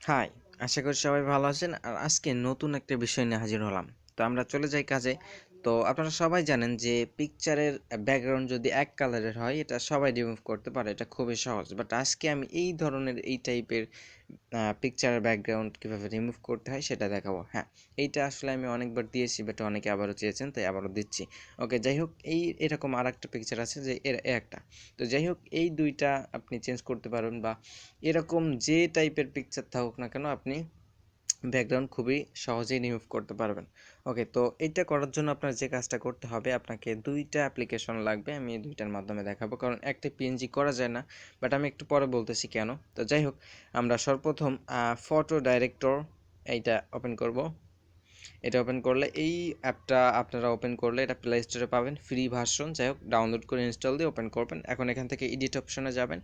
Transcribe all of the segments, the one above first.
High, আশা করি সবাই ভালো আছেন। আর আজকে নতুন একটা বিষয় নিয়ে হাজির হলাম। তো আমরা চলে যাই কাজে। তো আপনারা সবাই জানেন যে পিকচারের ব্যাকগ্রাউন্ড যদি এক কালারের হয়, এটা সবাই রিমুভ করতে পারে, এটা খুবই সহজ। বাট আজকে আমি এই ধরনের এই টাইপের পিকচারের ব্যাকগ্রাউন্ড কীভাবে রিমুভ করতে হয় সেটা দেখাবো। হ্যাঁ এইটা আসলে আমি অনেকবার দিয়েছি বাট অনেকে আবারও চেয়েছেন, তাই আবারও দিচ্ছি। ওকে যাই হোক, এই এরকম আর একটা পিকচার আছে যে এর একটা। তো যাই হোক, এই দুইটা আপনি চেঞ্জ করতে পারবেন বা এরকম যে টাইপের পিকচার থাকুক না কেন, আপনি ব্যাকগ্রাউন্ড খুবই সহজেই রিমুভ করতে পারবেন। ওকে তো এটা করার জন্য আপনার যে কাজটা করতে হবে, আপনাকে দুইটা অ্যাপ্লিকেশন লাগবে। আমি দুইটার মাধ্যমে দেখাবো, কারণ একটা পিএনজি করা যায় না বাট আমি একটু পরে বলতেছি কেন। তো যাই হোক, আমরা সর্বপ্রথম ফটো ডাইরেক্টর এইটা ওপেন করব। এটা ওপেন করলে এই অ্যাপটা আপনারা ওপেন করলে এটা প্লে স্টোরে পাবেন ফ্রি ভার্সন যাই হোক ডাউনলোড করে ইনস্টল দিয়ে ওপেন করবেন। এখন এখান থেকে এডিট অপশনে যাবেন।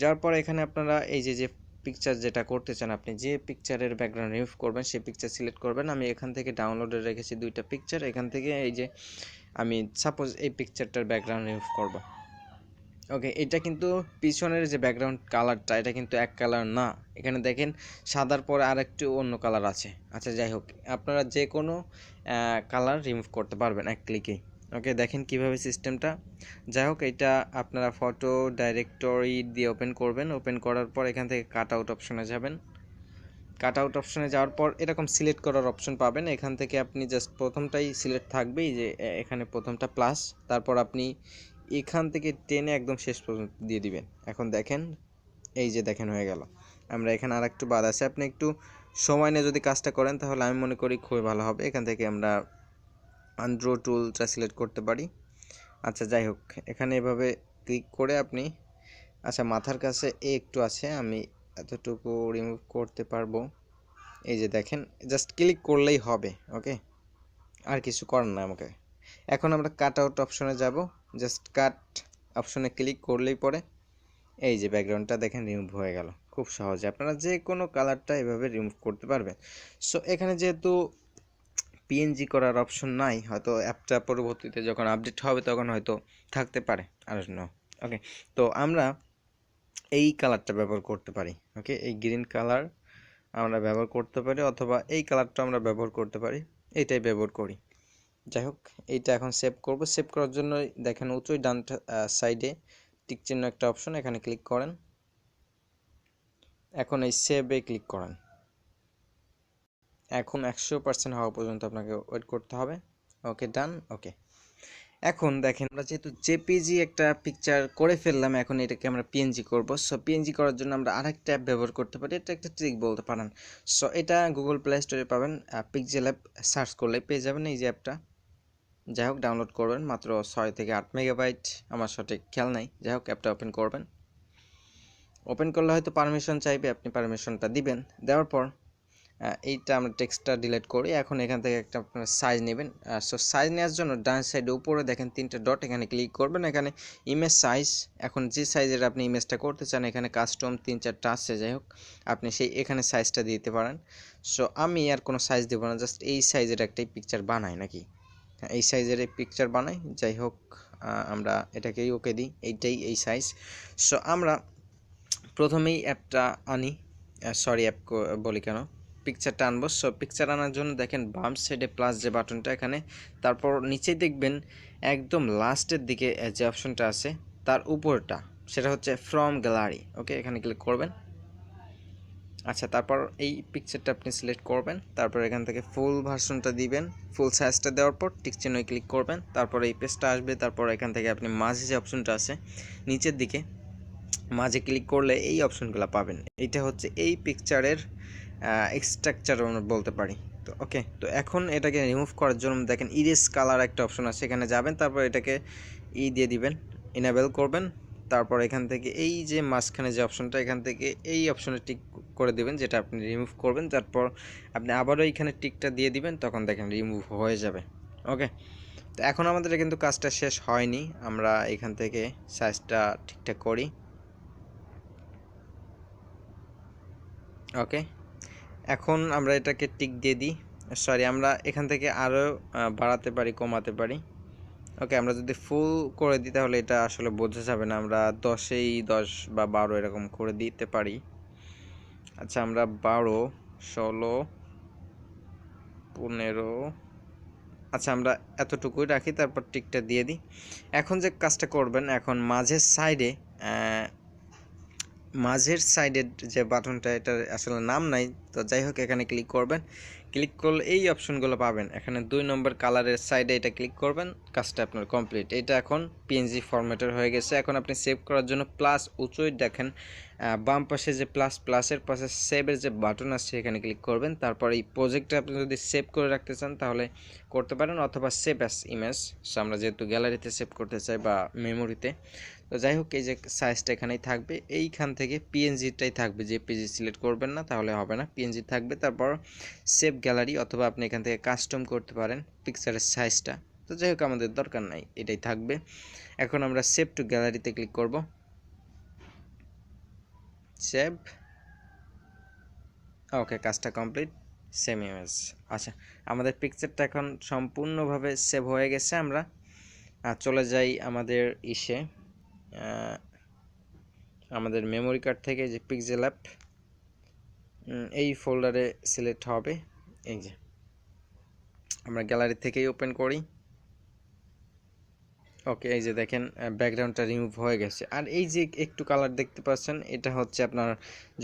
যাওয়ার পর এখানে আপনারা এই যে যে পিকচার যেটা করতে চান আপনি, যে পিকচারের ব্যাকগ্রাউন্ড রিমুভ করবেন, সেই পিকচার সিলেক্ট করবেন। আমি এখান থেকে ডাউনলোডে রেখেছি দুইটা পিকচার এখান থেকে এই যে আমি সাপোজ এই পিকচারটার ব্যাকগ্রাউন্ড রিমুভ করব। ওকে এটা কিন্তু পিছনের যে ব্যাকগ্রাউন্ড কালারটা এটা কিন্তু এক কালার না। এখানে দেখেন সাদার পরে আর একটু অন্য কালার আছে। আচ্ছা যাই হোক, আপনারা যে কোনো কালার রিমুভ করতে পারবেন এক ক্লিকেই ওকে দেখেন কীভাবে সিস্টেমটা যাই হোক, এটা আপনারা ফটো ডাইরেক্টরি দিয়ে ওপেন করবেন। ওপেন করার পর এখান থেকে কাট আউট অপশনে যাবেন। কাট আউট অপশনে যাওয়ার পর এরকম সিলেক্ট করার অপশন পাবেন। এখান থেকে আপনি জাস্ট প্রথমটাই সিলেক্ট থাকবেই যে এখানে প্রথমটা প্লাস তারপর আপনি এখান থেকে টেনে একদম শেষ পর্যন্ত দিয়ে দিবেন। এখন দেখেন, এই যে দেখেন হয়ে গেল। আমরা এখানে আর একটু বাদ আছে। আপনি একটু সময় নিয়ে যদি কাজটা করেন, তাহলে আমি মনে করি খুবই ভালো হবে। এখান থেকে আমরা আন্ড্রো টুলটা সিলেক্ট করতে পারি। আচ্ছা যাই হোক, এখানে এভাবে ক্লিক করে আপনি আচ্ছা মাথার কাছে এ একটু আছে, আমি এতটুকু রিমুভ করতে পারব। এই যে দেখেন জাস্ট ক্লিক করলেই হবে ওকে আর কিছু করার না আমাকে। এখন আমরা কাট আউট অপশনে যাব জাস্ট কাট অপশনে ক্লিক করলেই পরে, এই যে ব্যাকগ্রাউন্ডটা দেখেন রিমুভ হয়ে গেল। খুব সহজে, আপনারা যে কোনো কালারটা এভাবে রিমুভ করতে পারবেন। সো এখানে যেহেতু পিএনজি করার অপশন নাই, হয়তো অ্যাপটা পরবর্তীতে যখন আপডেট হবে তখন হয়তো থাকতে পারে আর নো ওকে তো আমরা এই কালারটা ব্যবহার করতে পারি ওকে এই গ্রিন কালার আমরা ব্যবহার করতে পারি অথবা এই কালারটা আমরা ব্যবহার করতে পারি এইটাই ব্যবহার করি, যাই হোক, এইটা এখন সেভ করব সেভ করার জন্য দেখেন উঁচুই ডান সাইডে টিক চিহ্ন একটা অপশন এখানে ক্লিক করেন, এখন এই সেভে ক্লিক করেন এখন একশো পার্সেন্ট হওয়া পর্যন্ত আপনাকে ওয়েট করতে হবে। ওকে ডান ওকে এখন দেখেন, আমরা যেহেতু জেপিজি একটা পিকচার করে ফেললাম, এখন এটাকে আমরা পিএনজি করব। সো পিএনজি করার জন্য আমরা আরেকটা অ্যাপ ব্যবহার করতে পারি। এটা একটা ট্রিক বলতে পারেন। সো এটা গুগল প্লে স্টোরে পাবেন। পিকজেল অ্যাপ সার্চ করলে পেয়ে যাবেন এই যে অ্যাপটা যাই হোক ডাউনলোড করবেন। মাত্র ছয় থেকে আট মেগাবাইট আমার সঠিক খেয়াল নাই। যাই হোক অ্যাপটা ওপেন করবেন। ওপেন করলে হয়তো পারমিশন চাইবে। আপনি পারমিশনটা দিবেন। দেওয়ার পর এইটা আমরা টেক্সটটা ডিলিট করি। এখন এখান থেকে একটা আপনার সাইজ নেবেন। সো সাইজ নেওয়ার জন্য ডান সাইডে উপরে দেখেন তিনটে ডট এখানে ক্লিক করবেন। এখানে ইমেজ সাইজ এখন যে সাইজের আপনি ইমেজটা করতে চান, এখানে কাস্টম তিন চারটা আসছে যাই হোক, আপনি সেই এখানে সাইজটা দিতে পারেন। সো আমি আর কোনো সাইজ দেবো না জাস্ট এই সাইজের একটাই পিকচার বানাই নাকি? এই সাইজের এই পিকচার বানাই। যাই হোক আমরা এটাকেই ওকে দিই। এইটাই এই সাইজ সো আমরা প্রথমেই অ্যাপটা আনি। সরি অ্যাপ বলি কেন? পিকচারটা আনব। সো পিকচার আনার জন্য দেখেন বাম সাইডে প্লাস যে বাটনটা এখানে, তারপর নিচেই দেখবেন একদম লাস্টের দিকে যে অপশনটা আছে, তার উপরটা, সেটা হচ্ছে ফ্রম গ্যালারি ওকে এখানে ক্লিক করবেন। আচ্ছা তারপর এই পিকচারটা আপনি সিলেক্ট করবেন। তারপর এখান থেকে ফুল ভার্সনটা দিবেন। ফুল সাইজটা দেওয়ার পর টিক চিহ্ন ক্লিক করবেন। তারপর এই পেজটা আসবে। তারপর এখান থেকে আপনি মাঝে যে অপশনটা আছে, নিচের দিকে মাঝে ক্লিক করলে এই অপশনগুলো পাবেন। এটা হচ্ছে এই পিকচারের এক্সট্রাকচার আমরা বলতে পারি। তো ওকে তো এখন এটাকে রিমুভ করার জন্য দেখেন ইরেস কালার একটা অপশন আছে এখানে যাবেন, তারপর এটাকে ই দিয়ে দিবেন ইনেবেল করবেন, তারপর এখান থেকে এই যে মাঝখানে যে অপশনটা এখান থেকে এই অপশনে টিক করে দিবেন, যেটা আপনি রিমুভ করবেন, তারপর আপনি আবারও এইখানে টিকটা দিয়ে দিবেন, তখন দেখেন রিমুভ হয়ে যাবে। ওকে তো এখন আমাদের কিন্তু কাজটা শেষ হয়নি, আমরা এখান থেকে সাইজটা ঠিকঠাক করি। ওকে এখন আমরা এটাকে টিক দিয়ে দিই। সরি আমরা এখান থেকে আরও বাড়াতে পারি, কমাতে পারি। ওকে আমরা যদি ফুল করে দিই, তাহলে এটা আসলে বোঝা যাবে না। আমরা দশেই দশ বা বারো এরকম করে দিতে পারি। আচ্ছা আমরা বারো, ষোলো, পনেরো আচ্ছা আমরা এতটুকুই রাখি, তারপর টিকটা দিয়ে দিই। এখন যে কাজটা করবেন, এখন মাঝের সাইডে মাঝের সাইডের যে বাটনটা, এটার আসলে নাম নাই, তো যাই হোক, এখানে ক্লিক করবেন। ক্লিক করলে এই অপশনগুলো পাবেন। এখানে দুই নম্বর কালারের সাইডে এটা ক্লিক করবেন, কাজটা আপনার কমপ্লিট এটা এখন পিএনজি ফরম্যাটের হয়ে গেছে। এখন আপনি সেভ করার জন্য প্লাস উঁচুই দেখেন বাম পাশে যে প্লাস প্লাসের পাশে সেভের যে বাটন আছে, এখানে ক্লিক করবেন। তারপর এই প্রজেক্টটা আপনি যদি সেভ করে রাখতে চান, তাহলে করতে পারেন। অথবা সেভ অ্যাস ইমেজ আমরা যেহেতু গ্যালারিতে সেভ করতে চাই বা মেমোরিতে তো যাই হোক, এই যে সাইজটা এখানেই থাকবে। এইখান থেকে পিএনজিটাই থাকবে। যে পিজি সিলেক্ট করবেন না, তাহলে হবে না। পিএনজি থাকবে। তারপর সেভ গ্যালারি অথবা আপনি এখান থেকে কাস্টম করতে পারেন পিকচারের সাইজটা তো যাই হোক, আমাদের দরকার নাই, এটাই থাকবে। এখন আমরা সেভ টু গ্যালারিতে ক্লিক করব। সেভ ওকে কাজটা কমপ্লিট সেম ইমেজ আচ্ছা আমাদের পিকচারটা এখন সম্পূর্ণভাবে সেভ হয়ে গেছে আমরা। চলে যাই আমাদের ইসে। আমাদের মেমোরি কার্ড থেকে যে পিক্সেল অ্যাপ এই ফোল্ডারে সিলেক্ট হবে। এই যে, আমরা গ্যালারি থেকেই ওপেন করি। ওকে এই যে দেখেন ব্যাকগ্রাউন্ডটা রিমুভ হয়ে গেছে। আর এই যে একটু কালার দেখতে পাচ্ছেন, এটা হচ্ছে আপনার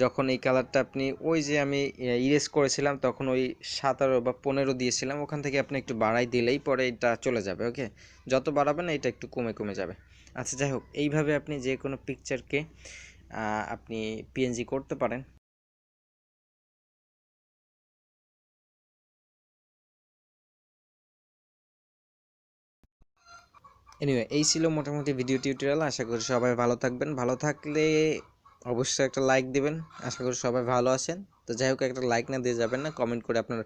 যখন এই কালারটা আপনি ওই যে আমি ইরেজ করেছিলাম, তখন ওই সাতারো বা পনেরো দিয়েছিলাম। ওখান থেকে আপনি একটু বাড়াই দিলেই পরে এটা চলে যাবে ওকে যত বাড়াবেন, এটা একটু কমে কমে যাবে। আচ্ছা যাই হোক, এইভাবে আপনি যে কোনো পিকচারকে আপনি পিএনজি করতে পারেন। এনিওয়ে এই ছিল মোটামুটি ভিডিও টিউটোরিয়াল আশা করি সবাই ভালো থাকবেন। ভালো থাকলে অবশ্যই একটা লাইক দিবেন। আশা করি সবাই ভালো আছেন। তো যাই হোক, একটা লাইক না দিয়ে যাবেন না। কমেন্ট করে আপনার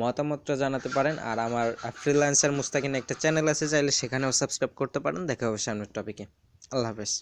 মতামতটা জানাতে পারেন। আর আমার ফ্রিল্যান্সার মুস্তাকিন একটা চ্যানেল আছে, চাইলে সেখানেও সাবস্ক্রাইব করতে পারেন। দেখা হবে সামনের টপিকে আল্লাহ হাফেজ।